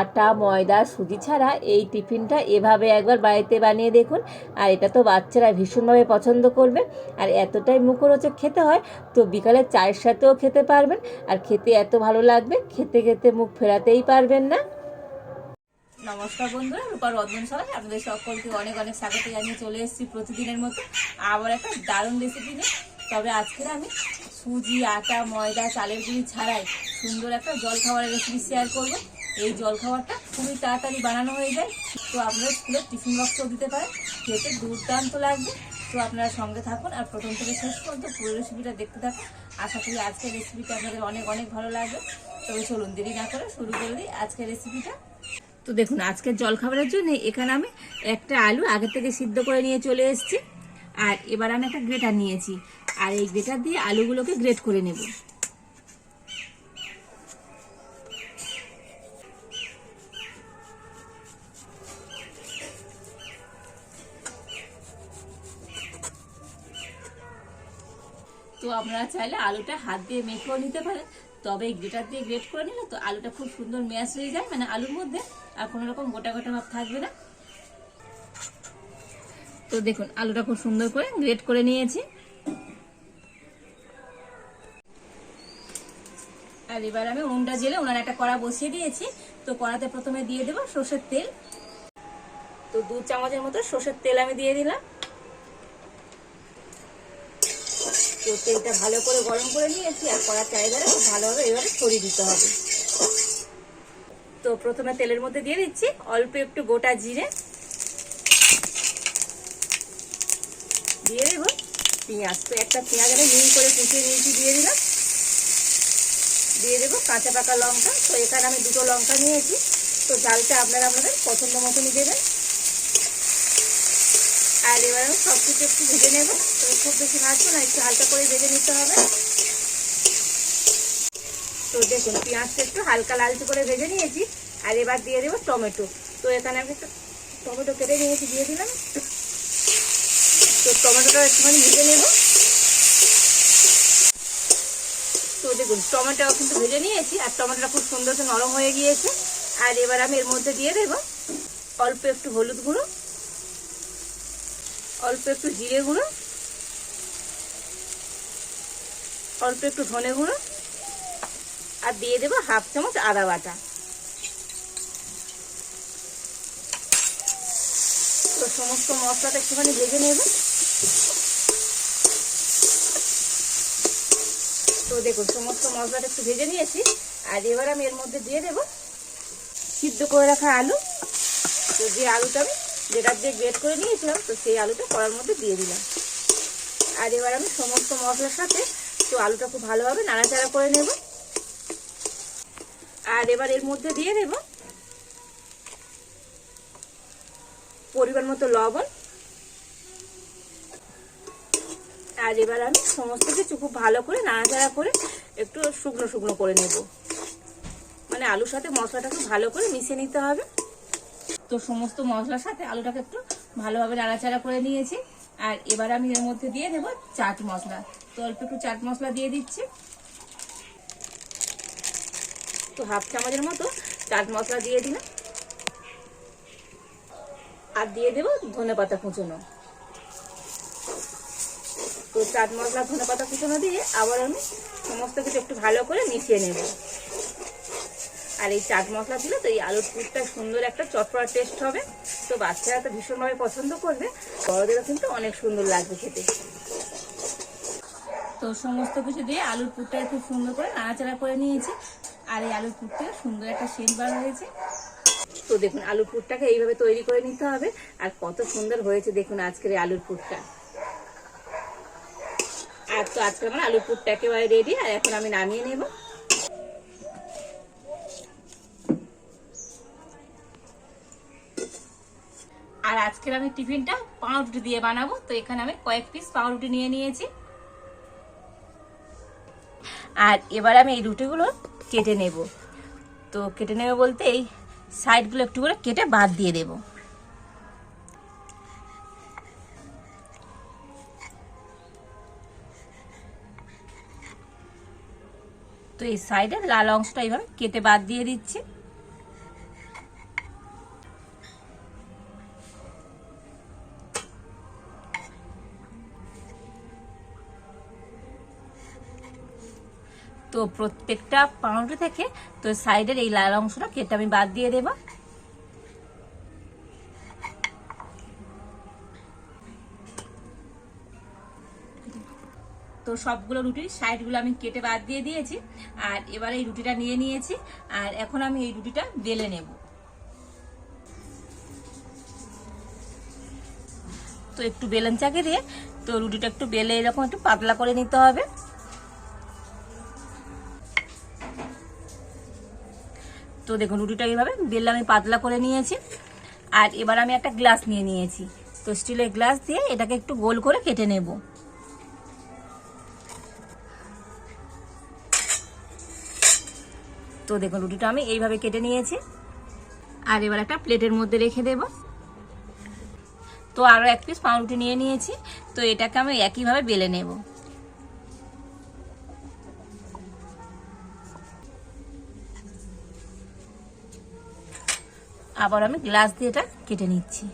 আটা, ময়দা, সুজি ছাড়া এই টিফিনটা এভাবে একবার বাড়িতে বানিয়ে দেখুন। আর এটা তো বাচ্চারা ভীষণভাবে পছন্দ করবে। আর এতটাই মুখরোচক খেতে হয় তো বিকালে চায়ের সাথেও খেতে পারবেন। আর খেতে এত ভালো লাগবে, খেতে খেতে মুখ ফেরাতেই পারবেন না। নমস্কার বন্ধুরা রূপার রন্ধনশালায় আপনাদের সকলকে অনেক অনেক স্বাগত জানিয়ে চলে এসেছি প্রতিদিনের মতো আবার একটা দারুণ রেসিপি নিয়ে। তবে আজকের আমি সুজি, আটা, ময়দা, চালের গুঁড়ি ছাড়াই সুন্দর একটা জলখাবারের রেসিপি শেয়ার করব। এই জলখাবারটা খুবই তাড়াতাড়ি বানানো হয়ে যায়। তো আপনারা স্কুলের টিফিন বক্সও দিতে পারেন, খেতে দুর্দান্ত লাগবে। তো আপনারা সঙ্গে থাকুন আর প্রথম থেকে শেষ পর্যন্ত পুরো রেসিপিটা দেখতে থাকুন। আশা করি আজকের রেসিপিটা আপনাদের অনেক অনেক ভালো লাগবে। তবে চলুন দেরি না করে শুরু করে দিই আজকের রেসিপিটা তো দেখুন, আজকের জলখাবারের জন্য এখানে আমি একটা আলু আগে থেকে সিদ্ধ করে নিয়ে চলে এসেছি। আর এবার আমি একটা গ্রেটার নিয়েছি। আর এই গ্রেটার দিয়ে আলুগুলোকে গ্রেট করে নেব। তো আপনারা চাইলে আলুটা হাত দিয়ে মেখেও নিতে পারেন। তবে গ্রেটার দিয়ে গ্রেট করে নিলে তো আলুটা খুব সুন্দর ম্যাশ হয়ে যায় মানে আলুর মধ্যে, আর কোনো রকম গোটা গোটা ভাব থাকবে না। তো দেখুন, আলুটা খুব সুন্দর করে গ্রেট করে নিয়েছি। আর এবার আমি উনুনটা জেলে উনার একটা কড়া বসিয়ে দিয়েছি। তো কড়াতে প্রথমে দিয়ে দেবো সর্ষের তেল। তো দু চামচের মতো সর্ষের তেল আমি দিয়ে দিলাম। তো তেলটা ভালো করে গরম করে নিয়েছি আর কড়ার চারিধারে ভালোভাবে এবারে ছড়িয়ে দিতে হবে। তো প্রথমে তেলের মধ্যে দিয়ে দিচ্ছি অল্প একটু গোটা জিরে। দিয়ে দেব পেঁয়াজ। তো একটা পেঁয়াজ আমি করে কুচিয়ে নিয়েছি, দিয়ে দিলাম। দিয়ে দেবো কাঁচা পাকা লঙ্কা। তো এখানে আমি দুটো লঙ্কা নিয়েছি। তো ঝালটা আপনারা আপনাদের পছন্দ মতনই দেবেন। আর এবার সব কিছু একটু ভেজে নেব। তো খুব বেশি ভাজবো না, একটু হালকা করে ভেজে নিতে হবে। তো দেখুন, পেঁয়াজটা একটু হালকা লালচে করে ভেজে নিয়েছি। আর এবার দিয়ে দেবো টমেটো। তো এখানে আমি টমেটো কেটে নিয়েছি, দিয়ে দিলাম। তো টমেটোটা একটুখানি ভেজে নেব। তো দেখুন টমেটো কিন্তু ভেজে নিয়েছি, আর টমেটোটা খুব সুন্দর নরম হয়ে গিয়েছে। আর এবার আমি এর মধ্যে দিয়ে দেবো অল্প একটু হলুদ গুঁড়ো। অল্প একটু জিরে গুঁড়ো, অল্প একটু ধনে গুঁড়ো, আর দিয়ে দেবো হাফ চামচ আদা বাটা। তো সমস্ত মশলাটা একটুখানি ভেজে নেব। তো দেখুন সমস্ত মশলাটা একটু ভেজে নিয়েছি। আর এবার আমি এর মধ্যে দিয়ে দেবো সিদ্ধ করে রাখা আলু। তো যে আলুটা আমি যেটা দিয়ে গ্রেট করে নিয়েছিলাম, তো সেই আলুটা কড়ার মধ্যে দিয়ে দিলাম। আর এবার আমি সমস্ত মশলার সাথে তো আলুটা খুব ভালোভাবে নাড়াচাড়া করে নেব। আর এবার এর মধ্যে দিয়ে দেব পরিমাণ মতো লবণ। আর এবার আমি সমস্ত কিছু খুব ভালো করে নাড়াচাড়া করে একটু শুকনো শুকনো করে নেব। মানে আলুর সাথে মশলাটা খুব ভালো করে মিশিয়ে নিতে হবে। তো সমস্ত মশলার সাথে আলুটাকে একটু ভালোভাবে নাড়াচাড়া করে নিয়েছি। আর এবার আমি এর মধ্যে দিয়ে দেবো চাট মশলা। তো অল্প একটু চাট মশলা দিয়ে দিচ্ছি। তো হাফ চামচের মতো চাট মশলা দিয়ে দিলাম। আর দিয়ে দেবো ধনে পাতা কুচোনো। তো চাট মশলা ধনে পাতা কুচোনো দিয়ে আবার আমি সমস্ত কিছু একটু ভালো করে মিশিয়ে নেব। আর এই চাট মশলা দিলে তো এই আলুর পুরটা সুন্দর একটা চটপড়া টেস্ট হবে। তো বাচ্চারা তো ভীষণভাবে পছন্দ করবে। বড়দেরও কিন্তু অনেক সুন্দর লাগবে খেতে। তো সমস্ত কিছু দিয়ে আলুর পুরটা খুব সুন্দর করে নাড়াচাড়া করে নিয়েছি। আর এই আলুর পুরটা সুন্দর একটা সেন্ট বার হয়েছে। তো দেখুন আলুর পুরটাকে এইভাবে তৈরি করে নিতে হবে। আর কত সুন্দর হয়েছে দেখুন আজকের এই আলুর পুরটা। আর তো আজকে আমার আলুর পুরটা একেবারে রেডি আর এখন আমি নামিয়ে নেব। আর আজকের আমি টিফিনটা পাউরুটি দিয়ে বানাবো। তো এখানে আমি কয়েক পিস পাউরুটি নিয়ে নিয়েছি। আর এবার আমি এই রুটিগুলো কেটে নেব। তো কেটে নেবে বলতে এই সাইডগুলো একটু করে কেটে বাদ দিয়ে দেব। তো এই সাইডের লাল অংশটা এইভাবে কেটে বাদ দিয়ে দিচ্ছি। তো প্রত্যেকটা পাউরুটি থেকে তো সাইডের এই লাল অংশটা কেটে আমি বাদ দিয়ে দেবো। তো সবগুলো রুটির সাইডগুলো আমি কেটে বাদ দিয়ে দিয়েছি আর এবার এই রুটিটা নিয়ে নিয়েছি আর এখন আমি এই রুটিটা বেলে নেব। তো একটু বেলন চাকে দিয়ে তো রুটিটা একটু বেলে এরকম একটু পাতলা করে নিতে হবে। তো দেখুন, রুটিটা এইভাবে বেললে আমি পাতলা করে নিয়েছি। আর এবার আমি একটা গ্লাস নিয়ে নিয়েছি। তো স্টিলের গ্লাস দিয়ে এটাকে একটু গোল করে কেটে নেব। তো দেখুন, রুটিটা আমি এইভাবে কেটে নিয়েছি। আর এবার একটা প্লেটের মধ্যে রেখে দেব। তো আরও এক পিস পাউরুটি নিয়ে নিয়েছি। তো এটাকে আমি একইভাবে বেলে নেব। আবার আমি গ্লাস দিয়ে এটা কেটে নিচ্ছি।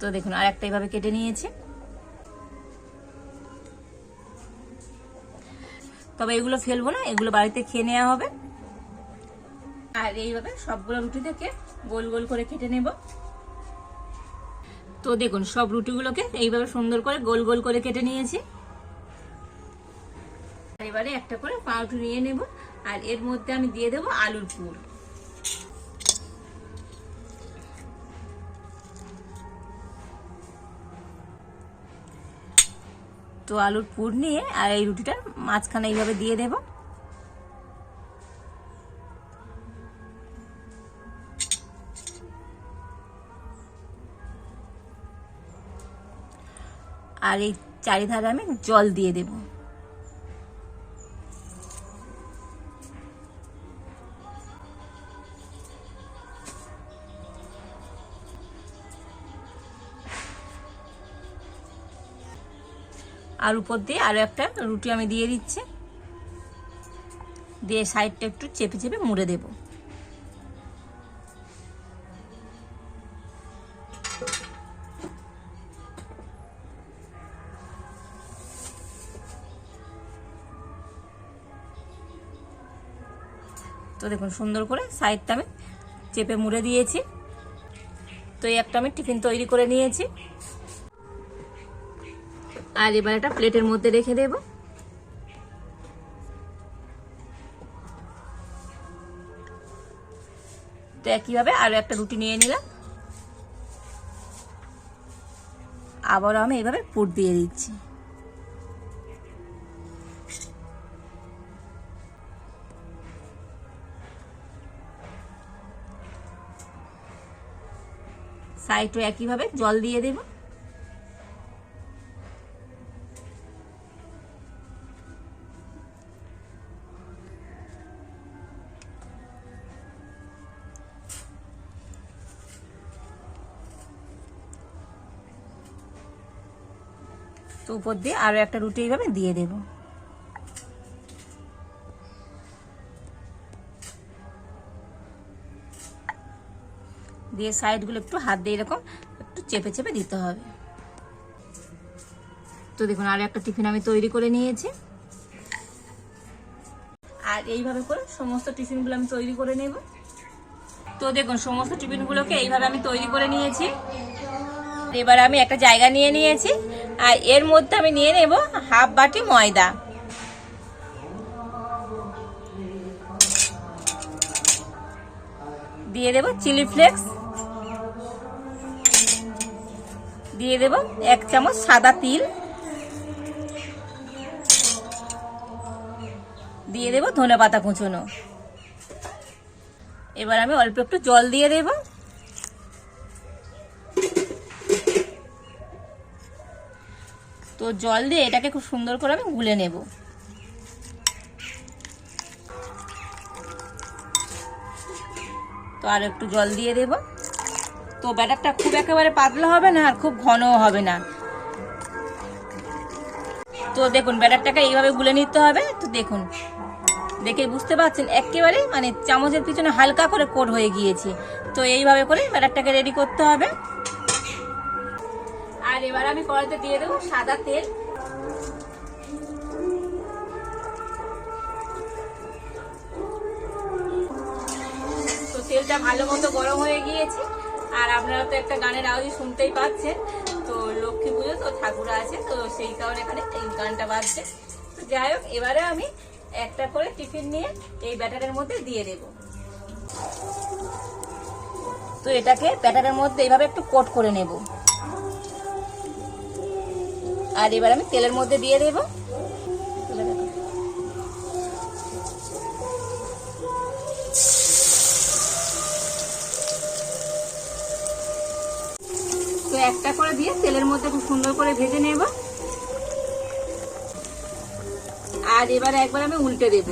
তো দেখুন, আর একটা এইভাবে কেটে নিয়েছি। তবে এগুলো ফেলব না, এগুলো বাড়িতে খেয়ে নেওয়া হবে। আর এইভাবে সবগুলো রুটি থেকে গোল গোল করে কেটে নেব। তো দেখুন, সব রুটিগুলোকে এইভাবে সুন্দর করে গোল গোল করে কেটে নিয়েছি। এবারে একটা করে পাউরুটি নিয়ে নেব, আর এর মধ্যে আমি দিয়ে দেবো আলুর পুর তো আলুর পুর নিয়ে আর এই রুটিটা মাঝখানে এইভাবে দিয়ে দেব। আর এই চারিধারে আমি জল দিয়ে দেব। আর উপর দিয়ে আরও একটা রুটি আমি দিয়ে দিচ্ছি। দিয়ে সাইডটা একটু চেপে চেপে মুড়ে দেব। তো দেখুন, সুন্দর করে সাইডটা আমি চেপে মুড়ে দিয়েছি। তো এই একটা আমি টিফিন তৈরি করে নিয়েছি। আর এবার একটা প্লেটের মধ্যে রেখে দেব। তো একইভাবে আরও একটা রুটি নিয়ে নিলাম। আবারও আমি এইভাবে পুর দিয়ে দিচ্ছি। সাইডও একইভাবে জল দিয়ে দেবো। তো উপর দিয়ে আরও একটা রুটি এইভাবে দিয়ে দেব। দিয়ে সাইডগুলো একটু হাত দিয়ে এরকম একটু চেপে চেপে দিতে হবে। তো দেখুন, আর একটা টিফিন আমি তৈরি করে নিয়েছি। আর এইভাবে করে সমস্ত টিফিনগুলো আমি তৈরি করে নেব। তো দেখুন, সমস্ত টিফিনগুলোকে এইভাবে আমি তৈরি করে নিয়েছি। এবার আমি একটা জায়গা নিয়ে নিয়েছি। আর এর মধ্যে আমি নিয়ে নেব হাফ বাটি ময়দা। দিয়ে দেব চিলি ফ্লেক্স। দিয়ে দেব এক চামচ সাদা তিল। দিয়ে দেব ধনে পাতা কুচোনো। এবার আমি অল্প একটু জল দিয়ে দেবো। তো জল দিয়ে এটাকে খুব সুন্দর করে আমি গুলে নেব। তো আর একটু জল দিয়ে দেব। তো ব্যাটারটা খুব একেবারে পাতলা হবে না আর খুব ঘনও হবে না। তো দেখুন, ব্যাটারটাকে এইভাবে গুলে নিতে হবে। তো দেখুন, দেখে বুঝতে পারছেন, একেবারে মানে চামচের পিছনে হালকা করে কোট হয়ে গিয়েছে। তো এইভাবে করে ব্যাটারটাকে রেডি করতে হবে। আর এবার আমি কড়াইতে দিয়ে দেবো সাদা তেল। তো তেলটা ভালো মতো গরম হয়ে গিয়েছে। আর আপনারা তো একটা গানের আওয়াজই শুনতেই পাচ্ছেন। তো লক্ষ্মী পুজো তো ঠাকুর আছে, তো সেই কারণে এখানে এই গানটা বাজছে। তো যাই হোক, এবারে আমি একটা করে টিফিন নিয়ে এই ব্যাটারের মধ্যে দিয়ে দেব। তো এটাকে ব্যাটারের মধ্যে এইভাবে একটু কোট করে নেব। আর এবার আমি তেলের মধ্যে দিয়ে দেবো। তো একটা করে দিয়ে তেলের মধ্যে খুব সুন্দর করে ভেজে নেব। আর এবার একবার আমি উল্টে দেব।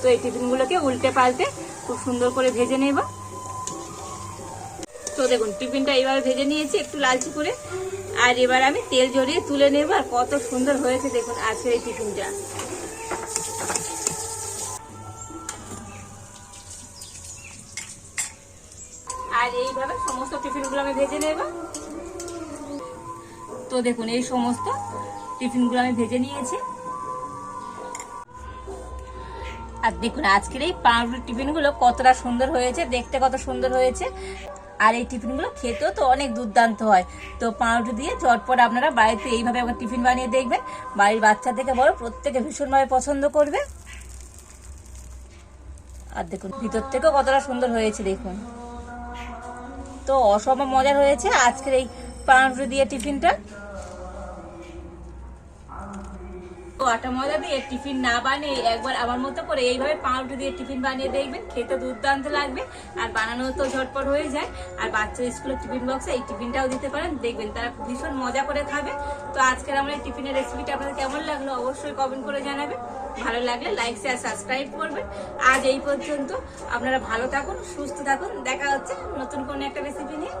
তো এই টিফিনগুলোকে উল্টে পাল্টে খুব সুন্দর করে ভেজে নেব তো দেখুন, টিফিনটা এইভাবে ভেজে নিয়েছি, একটু লালচি করে। আর এবার আমি তেল জড়িয়ে তুলে নেব, আর কত সুন্দর হয়েছে দেখুন আজকের এই টিফিনটা। আর এইভাবে সমস্ত টিফিনগুলো আমি ভেজে নেব। তো দেখুন, এই সমস্ত টিফিনগুলো আমি ভেজে নিয়েছি। আর দেখুন, আজকের এই পাউরুটির টিফিনগুলো কতটা সুন্দর হয়েছে, দেখতে কত সুন্দর হয়েছে। আর এই টিফিনগুলো খেতেও তো অনেক দুর্দান্ত হয়। তো পাউরুটি দিয়ে চটপট আপনারা বাড়িতে এইভাবে একবার টিফিন বানিয়ে দেখবেন। বাড়ির বাচ্চা থেকে বড় প্রত্যেকে ভীষণভাবে পছন্দ করবে। আর দেখুন, ভিতর থেকেও কতটা সুন্দর হয়েছে, দেখুন। তো অসম্ভব মজার হয়েছে আজকের এই পাউরুটি দিয়ে টিফিনটা তো আটা ময়দা দিয়ে টিফিন না বানিয়ে একবার আমার মতো করে এইভাবে পাউরুটি দিয়ে টিফিন বানিয়ে দেখবেন, খেতে দুর্দান্ত লাগবে। আর বানানো তো ঝটপট হয়ে যায়। আর বাচ্চার স্কুলের টিফিন বক্সে এই টিফিনটাও দিতে পারেন, দেখবেন তারা ভীষণ মজা করে খাবে। তো আজকের আমার এই টিফিনের রেসিপিটা আপনাদের কেমন লাগল অবশ্যই কমেন্ট করে জানাবেন। ভালো লাগলে লাইক শেয়ার সাবস্ক্রাইব করবেন। আজ এই পর্যন্ত আপনারা ভালো থাকুন, সুস্থ থাকুন। দেখা হচ্ছে নতুন কোনো একটা রেসিপি নিয়ে।